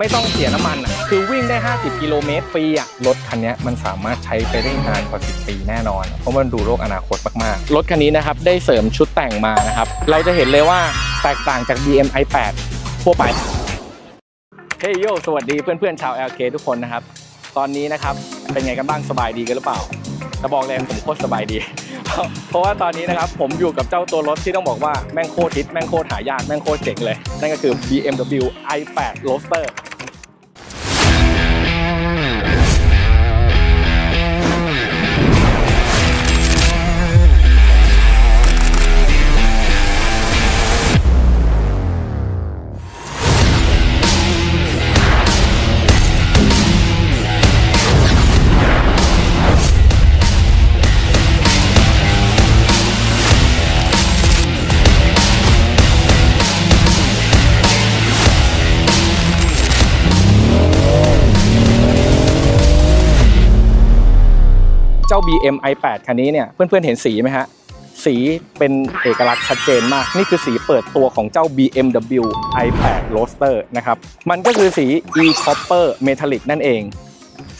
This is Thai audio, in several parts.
ไม่ต้องเสียน้ำมันอะคือวิ่งได้ 50 กิโลเมตรฟรีอะรถคันนี้มันสามารถใช้ไปได้นานกว่า 10 ปีแน่นอน เพราะมันดูโลกอนาคตมากๆ รถคันนี้นะครับได้เสริมชุดแต่งมานะครับ เราจะเห็นเลยว่าแตกต่างจาก BM i8 ทั่วไปเฮ้ยโยสวัสดีเพื่อนๆชาว LK ทุกคนนะครับ ตอนนี้นะครับเป็นไงกันบ้างสบายดีกันหรือเปล่าจะบอกเลยผมโคตรสบายดี เพราะว่าตอนนี้นะครับผมอยู่กับเจ้าตัวรถที่ต้องบอกว่าแม่งโคตรฮิตแม่งโคตรหายากแม่งโคตรเจ๋งเลย นั่นก็คือ BMW i8 Roadster เจ้า BM i8 คันนี้เนี่ยเพื่อนๆเห็นสีไหมฮะสีเป็นเอกลักษณ์ชัดเจนมาก นี่คือสีเปิดตัวของเจ้า BMW i8 Roadster นะครับมันก็คือสี e copper metallic นั่นเอง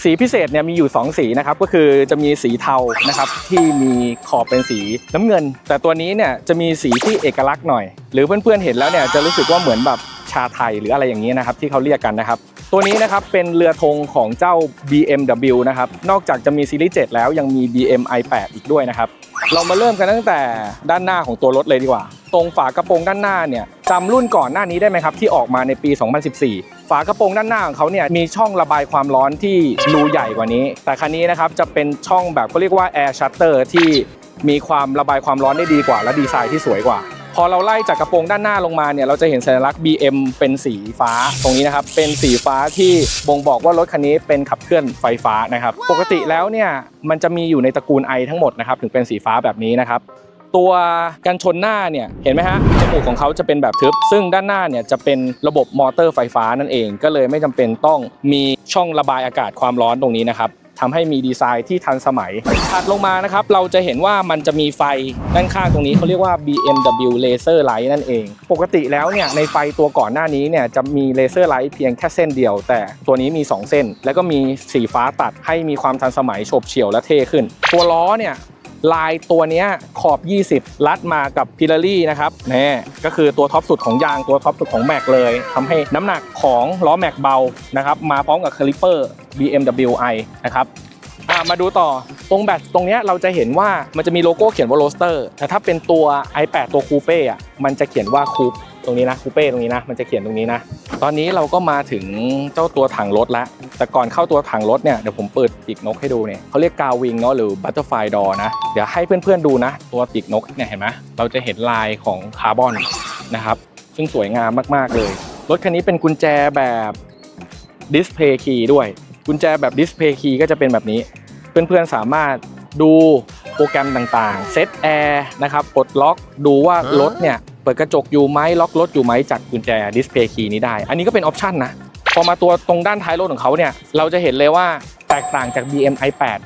สีพิเศษเนี่ยมีอยู่ 2 สีนะครับก็คือจะมีสีเทานะครับที่มีขอบเป็นสีน้ำเงิน แต่ตัวนี้เนี่ยจะมีสีที่เอกลักษณ์หน่อย หรือเพื่อนๆเห็นแล้วเนี่ยจะรู้สึกว่าเหมือนแบบชาไทยหรืออะไรอย่างนี้นะครับที่เขาเรียกกันนะครับ ตัวนี้นะครับเป็นเรือธงของเจ้า BMW นะครับ นอกจากจะมีซีรีส์ 7 แล้วยังมี BM i8 อีกด้วยนะครับ เรามาเริ่มกันตั้งแต่ด้านหน้าของตัวรถเลยดีกว่า ตรงฝากระโปรงด้านหน้าเนี่ยจำรุ่นก่อนหน้านี้ได้ไหมครับ ที่ออกมาในปี 2014 ฝากระโปรงด้านหน้าของเขาเนี่ยมีช่องระบายความร้อนที่รูใหญ่กว่านี้ แต่คันนี้นะครับจะเป็นช่องแบบก็เรียกว่า air shutter ที่มีความระบายความร้อนได้ดีกว่า และดีไซน์ที่สวยกว่า พอเราไล่จากกระโปรงด้านหน้าลงมาเนี่ยเราจะเห็นสัญลักษณ์ BM เป็นสีฟ้าตรงนี้นะครับเป็นสีฟ้าที่บ่งบอกว่ารถคันนี้เป็นขับเคลื่อนไฟฟ้านะครับ ปกติแล้วเนี่ยมันจะมีอยู่ในตระกูล i ทั้งหมดนะครับถึงเป็นสีฟ้าแบบนี้นะครับตัวกันชนหน้าเนี่ยเห็นไหมฮะจมูกของเขาจะเป็นแบบทึบ ซึ่งด้านหน้าเนี่ยจะเป็นระบบมอเตอร์ไฟฟ้านั่นเอง ก็เลยไม่จำเป็นต้องมีช่องระบายอากาศความร้อนตรงนี้นะครับ ทำให้มีดีไซน์ที่ทันสมัยถัดลงมานะครับเราจะเห็นว่ามันจะมีไฟด้านข้างตรงนี้เขาเรียกว่า BMW Laser Light นั่นเอง ปกติแล้วเนี่ยในไฟตัวก่อนหน้านี้เนี่ยจะมีเลเซอร์ไลท์เพียงแค่เส้นเดียว แต่ตัวนี้มี 2 เส้น แล้วก็มีสีฟ้าตัดให้มีความทันสมัยโฉบเฉี่ยวและเท่ขึ้น ตัวล้อเนี่ยลายตัวนี้ขอบ 20 ลัดมากับพิลารี่นะครับนี่ก็คือตัวท็อปสุดของยางตัวท็อปสุดของแม็กเลยทำให้น้ำหนักของล้อแม็กเบานะครับมาพร้อมกับคาลิปเปอร์ BMW i นะครับมาดูต่อตรงแบตตรงเนี้ยเราจะเห็นว่ามันจะมีโลโก้เขียนว่าโรสเตอร์แต่ถ้าเป็นตัว i8 ตัวคูเป้อะมันจะเขียนว่าคูปตรงนี้นะคูเป้ตรงนี้นะมันจะเขียนตรงนี้นะตอนนี้เราก็มาถึงเจ้าตัวถังรถแล้วแต่ก่อนเข้าตัวถังรถเนี่ยเดี๋ยวผมเปิดปีกนกให้ดูเนี่ยเขาเรียกกาวิงเนาะหรือบัตเตอร์ไฟดอนะเดี๋ยวให้เพื่อนๆดูนะ ตัวปีกนกเนี่ยเห็นไหมเราจะเห็นลายของคาร์บอนนะครับซึ่งสวยงามมากๆเลย รถคันนี้เป็นกุญแจแบบดิสเพย์คีย์ด้วย กุญแจแบบดิสเพย์คีย์ก็จะเป็นแบบนี้ เพื่อนๆสามารถดูโปรแกรมต่างๆ เซตแอร์นะครับปลดล็อกดูว่ารถเนี่ย เปิดกระจกอยู่ไหมล็อกรถอยู่ไหมจากกุญแจดิสเพย์คีย์นี้ได้ อันนี้ก็เป็นออปชันนะ พอมาตัวตรงด้านท้ายรถของเขาเนี่ย เราจะเห็นเลยว่าแตกต่างจาก BM i8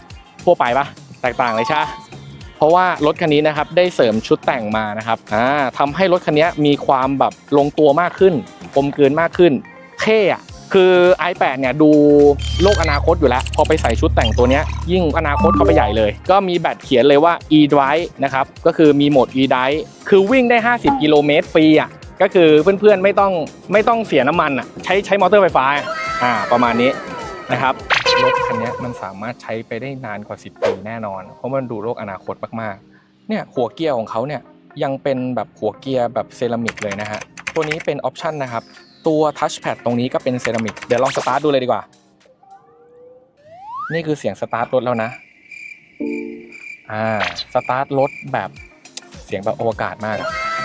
ทั่วไปปะแตกต่างเลยใช่ปะเพราะว่ารถคันนี้นะครับได้เสริมชุดแต่งมานะครับอ่าทำให้รถคันนี้มีความแบบลงตัวมากขึ้นกลมกลืนมากขึ้น เท่อะ คือ i8 เนี่ยดูโลกอนาคตอยู่แล้ว พอไปใส่ชุดแต่งตัวนี้ยิ่งอนาคตเข้าไปใหญ่เลย ก็มีแบตเขียนเลยว่า e drive นะครับ ก็คือมีโหมด e drive คือวิ่งได้ 50 กิโลเมตรฟรีอะก็คือเพื่อนๆไม่ต้องไม่ต้องเสียน้ำมันอะใช้ใช้มอเตอร์ไฟฟ้าอะอ่าประมาณนี้นะครับรถคันนี้มันสามารถใช้ไปได้นานกว่า 10 ปีแน่นอน เพราะมันดูโลกอนาคตมากๆ เนี่ยหัวเกียร์ของเขาเนี่ยยังเป็นแบบหัวเกียร์แบบเซรามิกเลยนะฮะ ตัวนี้เป็นออปชันนะครับ ตัวทัชแพดตรงนี้ก็เป็นเซรามิกเดี๋ยวลองสตาร์ทดูเลยดีกว่า นี่คือเสียงสตาร์ทรถแล้วนะ อ่าสตาร์ทรถแบบเสียงแบบอวกาศมาก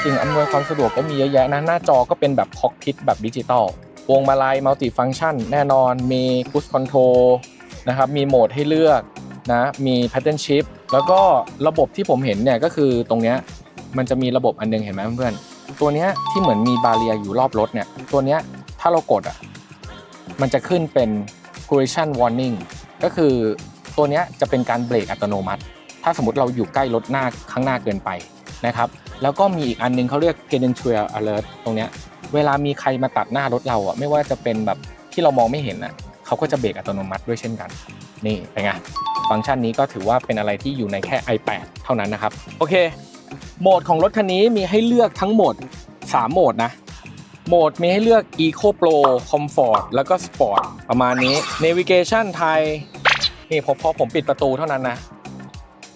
สิ่งอำนวยความสะดวกก็มีเยอะแยะนะหน้าจอก็เป็นแบบคอกพิทแบบดิจิตอลวงมาลัยมัลติฟัง c t ชันแน่นอนมีคูสคอนโทรนะครับมีโหมดให้เลือกนะมีแพทเทิร์นชิ t แล้วก็ระบบที่ผมเห็นเนี่ยก็คือตรงเนี้ยมันจะมีระบบอันนึงเห็นไหมเพื่อน ตัวเนี้ยที่เหมือนมีบาเรียอยู่รอบรถเนี่ยตัวเนี้ยถ้าเรากดอะมันจะขึ้นเป็น collision warning ก็คือตัวเนี้ยจะเป็นการเบรกอัตโนมัติ ถ้าสมมติเราอยู่ใกล้รถหน้าข้างหน้าเกินไปนะครับแล้วก็มีอีกอันนึงเขาเรียก pedestrian alert ตรงเนี้ยเวลามีใครมาตัดหน้ารถเราอะไม่ว่าจะเป็นแบบที่เรามองไม่เห็นน่ะเขาก็จะเบรกอัตโนมัติด้วยเช่นกัน นี่เป็นไงฟังก์ชันนี้ก็ถือว่าเป็นอะไรที่อยู่ในแค่ i8 เท่านั้นนะครับ โอเค โหมดของรถคันนี้มีให้เลือกทั้งหมด 3 โหมดนะ โหมดมีให้เลือก Eco Pro Comfort แล้วก็ Sport ประมาณนี้ Navigation ไทยนี่พอพอผมปิดประตูเท่านั้นนะ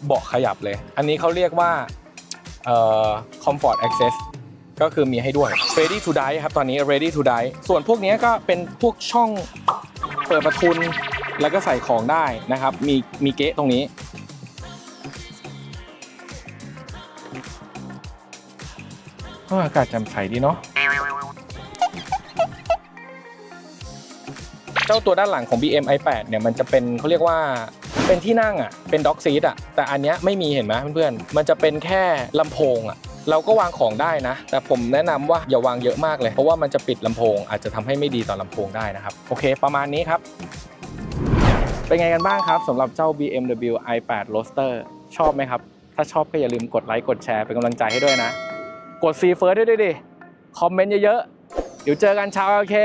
เบาะขยับเลย อันนี้เขาเรียกว่าเอ่อ Comfort Access ก็คือมีให้ด้วย Ready to Die ครับ ตอนนี้ Ready to Die ส่วนพวกนี้ก็เป็นพวกช่องเปิดประทุน แล้วก็ใส่ของได้นะครับ มีมีเก๊ะตรงนี้ อากาศแจ่มใสดีเนาะ เจ้าตัวด้านหลังของ BM i8 เนี่ยมันจะเป็นเขาเรียกว่าเป็นที่นั่งอะ เป็นด็อกซีทอะ แต่อันเนี้ยไม่มีเห็นไหมเพื่อนๆ มันจะเป็นแค่ลำโพงอะ เราก็วางของได้นะ แต่ผมแนะนำว่าอย่าวางเยอะมากเลย เพราะว่ามันจะปิดลำโพง อาจจะทำให้ไม่ดีต่อลำโพงได้นะครับ โอเค ประมาณนี้ครับ เป็นไงกันบ้างครับสำหรับเจ้า BMW i8 Roadster ชอบไหมครับ ถ้าชอบก็อย่าลืมกดไลค์กดแชร์เป็นกำลังใจให้ด้วยนะ กดซีเฟิร์สด้วยดิคอมเมนต์เยอะๆ เดี๋ยวเจอกันชาวโอเค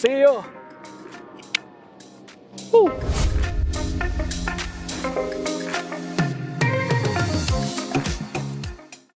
see you